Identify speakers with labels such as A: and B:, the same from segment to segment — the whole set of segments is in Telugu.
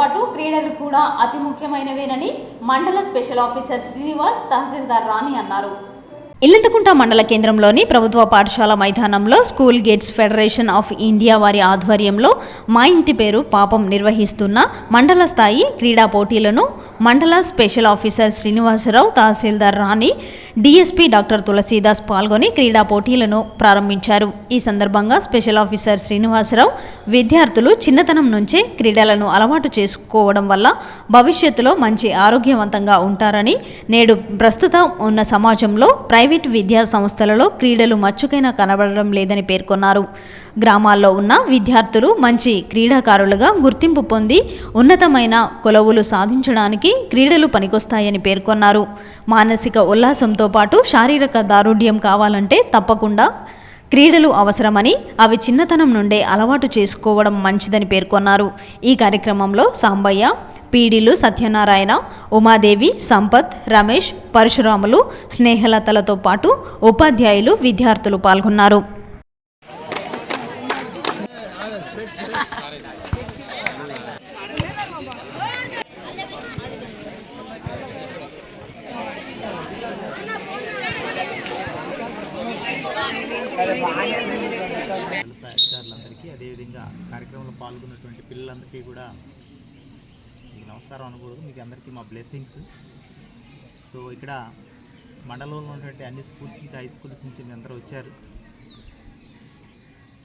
A: పాటు క్రీడలు కూడా అతి ముఖ్యమైనవేనని మండల స్పెషల్ ఆఫీసర్ శ్రీనివాస్ తహసీల్దార్ రాణి అన్నారు.
B: ఇల్లంతకుంట మండల కేంద్రంలోని ప్రభుత్వ పాఠశాల మైదానంలో school games federation of India వారి ఆధ్వర్యంలో మా ఇంటి పేరు పాపం నిర్వహిస్తున్న మండల స్థాయి క్రీడా పోటీలను మండల special officer Srinivasarao tahsildar Rani DSP doctor Tulasidas పాల్గొని క్రీడా పోటీలను ప్రారంభించారు. ఈ సందర్భంగా స్పెషల్ ఆఫీసర్ శ్రీనివాసరావు విద్యార్థులు చిన్నతనం నుంచే క్రీడలను అలవాటు చేసుకోవడం వల్ల భవిష్యత్తులో మంచి ఆరోగ్యవంతంగా ఉంటారని నేడు ప్రస్తుతం ఉన్న సమాజంలో ప్రైవేట్ విద్యా సంస్థలలో క్రీడలు మచ్చుకైనా కనబడడం లేదని పేర్కొన్నారు. గ్రామాల్లో ఉన్న విద్యార్థులు మంచి క్రీడాకారులుగా గుర్తింపు పొంది ఉన్నతమైన కొలవులు సాధించడానికి క్రీడలు పనికొస్తాయని పేర్కొన్నారు. మానసిక ఉల్లాసంతో పాటు శారీరక దారుఢ్యం కావాలంటే తప్పకుండా క్రీడలు అవసరమని అవి చిన్నతనం నుండే అలవాటు చేసుకోవడం మంచిదని పేర్కొన్నారు. ఈ కార్యక్రమంలో సాంబయ్య పీడిలు సత్యనారాయణ ఉమాదేవి సంపత్ రమేష్ పరశురాములు స్నేహలతలతో పాటు ఉపాధ్యాయులు విద్యార్థులు పాల్గొన్నారు.
C: తెలుసా అధికారులందరికీ అదేవిధంగా కార్యక్రమంలో పాల్గొన్నటువంటి పిల్లలందరికీ కూడా నమస్కారం అనకూడదు. మీకు అందరికీ మా బ్లెస్సింగ్స్ సో ఇక్కడ మండలంలో ఉన్నటువంటి అన్ని స్కూల్స్ నుంచి హై స్కూల్స్ నుంచి మీ అందరూ వచ్చారు.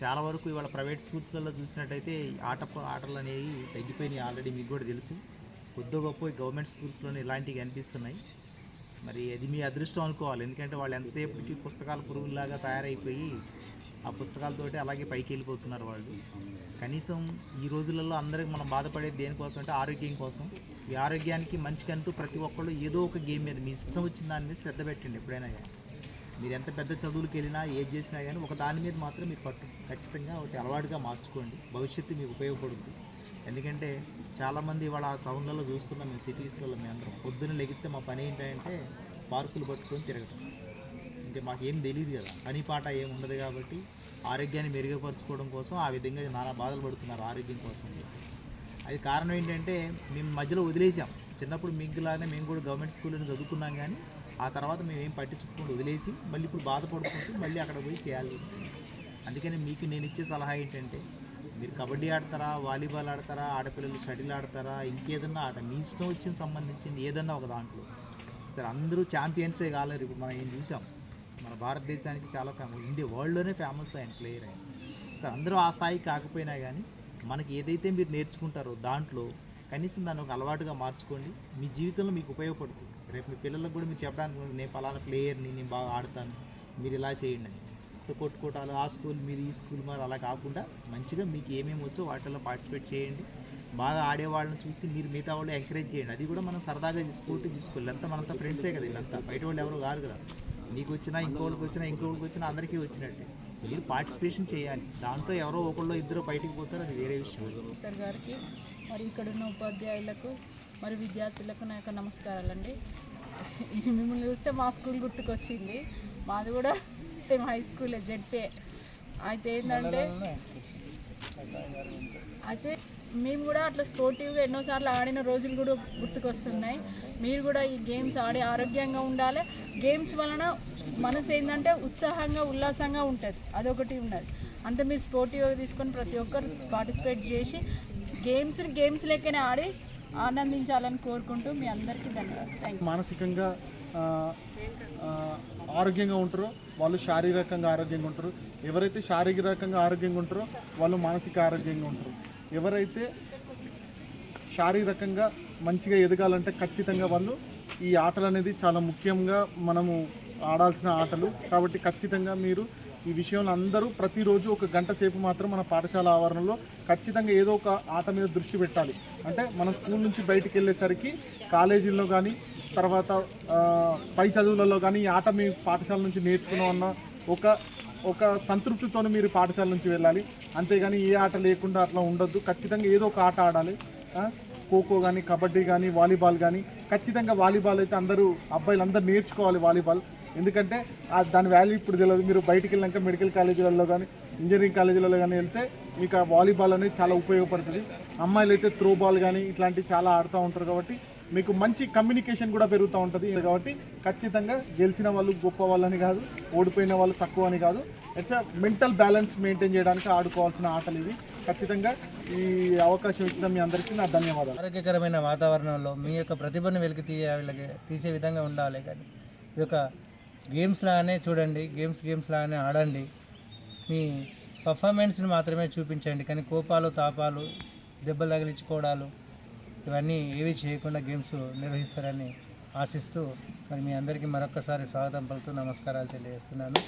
C: చాలా వరకు ఇవాళ ప్రైవేట్ స్కూల్స్లలో చూసినట్టయితే ఆట ఆటలు అనేవి తగ్గిపోయినాయి ఆల్రెడీ మీకు కూడా తెలుసు. కొద్ది గొప్ప గవర్నమెంట్ స్కూల్స్లోనే ఇలాంటివి కనిపిస్తున్నాయి. మరి అది మీ అదృష్టం అనుకోవాలి. ఎందుకంటే వాళ్ళు ఎంతసేపటికి పుస్తకాలు పురుగుల్లాగా తయారైపోయి ఆ పుస్తకాలతోటి అలాగే పైకి వెళ్ళిపోతున్నారు వాళ్ళు. కనీసం ఈ రోజులలో అందరికి మనం బాధపడేది దేనికోసం అంటే ఆరోగ్యం కోసం. ఈ ఆరోగ్యానికి మనిషికంటూ ప్రతి ఒక్కళ్ళు ఏదో ఒక గేమ్ మీద మీ ఇష్టం వచ్చిన దాని మీద శ్రద్ధ పెట్టండి ఎప్పుడైనా కానీ. మీరు ఎంత పెద్ద చదువులకు వెళ్ళినా ఏది చేసినా కానీ ఒక దాని మీద మాత్రం మీరు పట్టు. ఖచ్చితంగా ఒకటి అలవాటుగా మార్చుకోండి. భవిష్యత్తు మీకు ఉపయోగపడుతుంది ఎందుకంటే చాలామంది ఇవాళ టౌన్లలో చూస్తున్నాం మేము సిటీస్లలో మేము అందరం పొద్దున్న లెగిస్తే మా పని ఏంటంటే పార్కులు పట్టుకొని తిరగటం. అంటే మాకేం తెలియదు కదా. పని పాట ఏం ఉండదు కాబట్టి ఆరోగ్యాన్ని మెరుగుపరచుకోవడం కోసం ఆ విధంగా నానా బాధలు పడుతున్నారు ఆరోగ్యం కోసం. అది కారణం ఏంటంటే మేము మధ్యలో వదిలేసాం. చిన్నప్పుడు మీకులానే మేము కూడా గవర్నమెంట్ స్కూల్లో చదువుకున్నాం కానీ ఆ తర్వాత మేము ఏం పట్టించుకోకుండా వదిలేసి మళ్ళీ ఇప్పుడు బాధపడుకుంటూ మళ్ళీ అక్కడ పోయి చేయాల్సి వస్తుంది. అందుకని మీకు నేను ఇచ్చే సలహా ఏంటంటే మీరు కబడ్డీ ఆడతారా వాలీబాల్ ఆడతారా ఆడపిల్లలు షటిల్ ఆడతారా ఇంకేదన్నా ఆట మీ ఇష్టం వచ్చిన సంబంధించింది ఏదన్నా ఒక దాంట్లో. సరే అందరూ ఛాంపియన్సే కాలేరు. ఇప్పుడు మనం ఏం చూసాం. మన భారతదేశానికి చాలా ఫేమస్ ఇండియా వరల్డ్లోనే ఫేమస్ ఆయన ప్లేయర్ ఆయన. సార్ అందరూ ఆ స్థాయికి కాకపోయినా కానీ మనకి ఏదైతే మీరు నేర్చుకుంటారో దాంట్లో కనీసం దాన్ని ఒక అలవాటుగా మార్చుకోండి. మీ జీవితంలో మీకు ఉపయోగపడుతుంది. రేపు మీ పిల్లలకు కూడా మీరు చెప్పడానికి నేను పలానా ప్లేయర్ని నేను బాగా ఆడతాను. మీరు ఇలా చేయండి అని. కొట్టుకోటాలు ఆ స్కూల్ మీరు ఈ స్కూల్ మరి అలా కాకుండా మంచిగా మీకు ఏమేమి వచ్చో వాటిల్లో పార్టిసిపేట్ చేయండి. బాగా ఆడే వాళ్ళని చూసి మీరు మిగతా వాళ్ళు ఎంకరేజ్ చేయండి. అది కూడా మనం సరదాగా స్పోర్ట్ తీసుకోవాలి. అంతా మనంతా ఫ్రెండ్సే కదా వీళ్ళంతా. బయట వాళ్ళు ఎవరు కాదు కదా. నీకు వచ్చినా ఇంకోళ్ళకి వచ్చినా ఇంకోళ్ళకి వచ్చినా అందరికీ వచ్చినట్టే. మీరు పార్టిసిపేషన్ చేయాలి. దాంట్లో ఎవరో ఒకళ్ళు ఇద్దరు బయటికి పోతారు అది వేరే విషయం.
D: సార్ గారికి మరి ఇక్కడ ఉన్న ఉపాధ్యాయులకు మరి విద్యార్థులకు నా యొక్క నమస్కారాలండి. మిమ్మల్ని చూస్తే మా స్కూల్ గుర్తుకొచ్చింది. మాది కూడా సేమ్ హై స్కూల్ జెడ్పే అయితే ఏంటంటే అయితే మేము కూడా అట్లా స్పోర్టివ్గా ఎన్నోసార్లు ఆడిన రోజులు కూడా గుర్తుకొస్తున్నాయి. మీరు కూడా ఈ గేమ్స్ ఆడి ఆరోగ్యంగా ఉండాలి. గేమ్స్ వలన మనసు ఏంటంటే ఉత్సాహంగా ఉల్లాసంగా ఉంటుంది. అదొకటి ఉన్నది. అంత మీరు స్పోర్టివ్గా తీసుకొని ప్రతి ఒక్కరు పార్టిసిపేట్ చేసి గేమ్స్ని గేమ్స్ లెక్కనే ఆడి ఆనందించాలని కోరుకుంటూ మీ అందరికీ ధన్యవాదాలు.
E: మానసికంగా ఆరోగ్యంగా ఉంటారో వాళ్ళు శారీరకంగా ఆరోగ్యంగా ఉంటారు ఎవరైతే శారీరకంగా ఆరోగ్యంగా ఉంటారో వాళ్ళు మానసిక ఆరోగ్యంగా ఉంటారు. ఎవరైతే శారీరకంగా మంచిగా ఎదగాలంటే ఖచ్చితంగా వాళ్ళు ఈ ఆటలు అనేది చాలా ముఖ్యంగా మనము ఆడాల్సిన ఆటలు. కాబట్టి ఖచ్చితంగా మీరు ఈ విషయంలో అందరూ ప్రతిరోజు ఒక గంట సేపు మాత్రం మన పాఠశాల ఆవరణలో ఖచ్చితంగా ఏదో ఒక ఆట మీద దృష్టి పెట్టాలి. అంటే మన స్కూల్ నుంచి బయటికి వెళ్ళేసరికి కాలేజీల్లో కానీ తర్వాత పై చదువులలో కానీ ఈ ఆట మీ పాఠశాల నుంచి నేర్చుకున్న ఒక ఒక సంతృప్తితో మీరు పాఠశాల నుంచి వెళ్ళాలి. అంతేగాని ఏ ఆట లేకుండా అట్లా ఉండొద్దు. ఖచ్చితంగా ఏదో ఒక ఆట ఆడాలి. ఖోఖో కానీ కబడ్డీ కానీ వాలీబాల్ కానీ ఖచ్చితంగా వాలీబాల్ అయితే అందరూ అబ్బాయిలు అందరూ నేర్చుకోవాలి వాలీబాల్. ఎందుకంటే ఆ దాని వాల్యూ ఇప్పుడు తెలియదు మీరు బయటికి వెళ్ళాక మెడికల్ కాలేజీలలో కానీ ఇంజనీరింగ్ కాలేజీలలో కానీ వెళ్తే మీకు ఆ వాలీబాల్ అనేది చాలా ఉపయోగపడుతుంది. అమ్మాయిలు అయితే త్రో బాల్ కానీ ఇట్లాంటివి చాలా ఆడుతూ ఉంటారు కాబట్టి మీకు మంచి కమ్యూనికేషన్ కూడా పెరుగుతూ ఉంటుంది. కాబట్టి ఖచ్చితంగా గెలిచిన వాళ్ళు గొప్ప వాళ్ళని కాదు ఓడిపోయిన వాళ్ళు తక్కువ అని కాదు. ఇట్స్ మెంటల్ బ్యాలెన్స్ మెయింటైన్ చేయడానికి ఆడుకోవాల్సిన ఆటలు ఇవి. ఖచ్చితంగా ఈ అవకాశం ఇచ్చిన మీ అందరికీ నా ధన్యవాదాలు.
F: ఆరోగ్యకరమైన వాతావరణంలో మీ యొక్క ప్రతిభను వెలికి తీయాలి తీసే విధంగా ఉండాలి కానీ ఇది ఒక గేమ్స్ లాగానే చూడండి గేమ్స్ గేమ్స్ లాగానే ఆడండి. మీ పర్ఫార్మెన్స్ని మాత్రమే చూపించండి. కానీ కోపాలు తాపాలు దెబ్బలు తగిలించుకోవడాలు ఇవన్నీ ఏవి చేయకుండా గేమ్స్ నిర్వహిస్తారని ఆశిస్తూ మరి మీ అందరికీ మరొకసారి స్వాగతం పలుతూ నమస్కారాలు తెలియజేస్తున్నాను.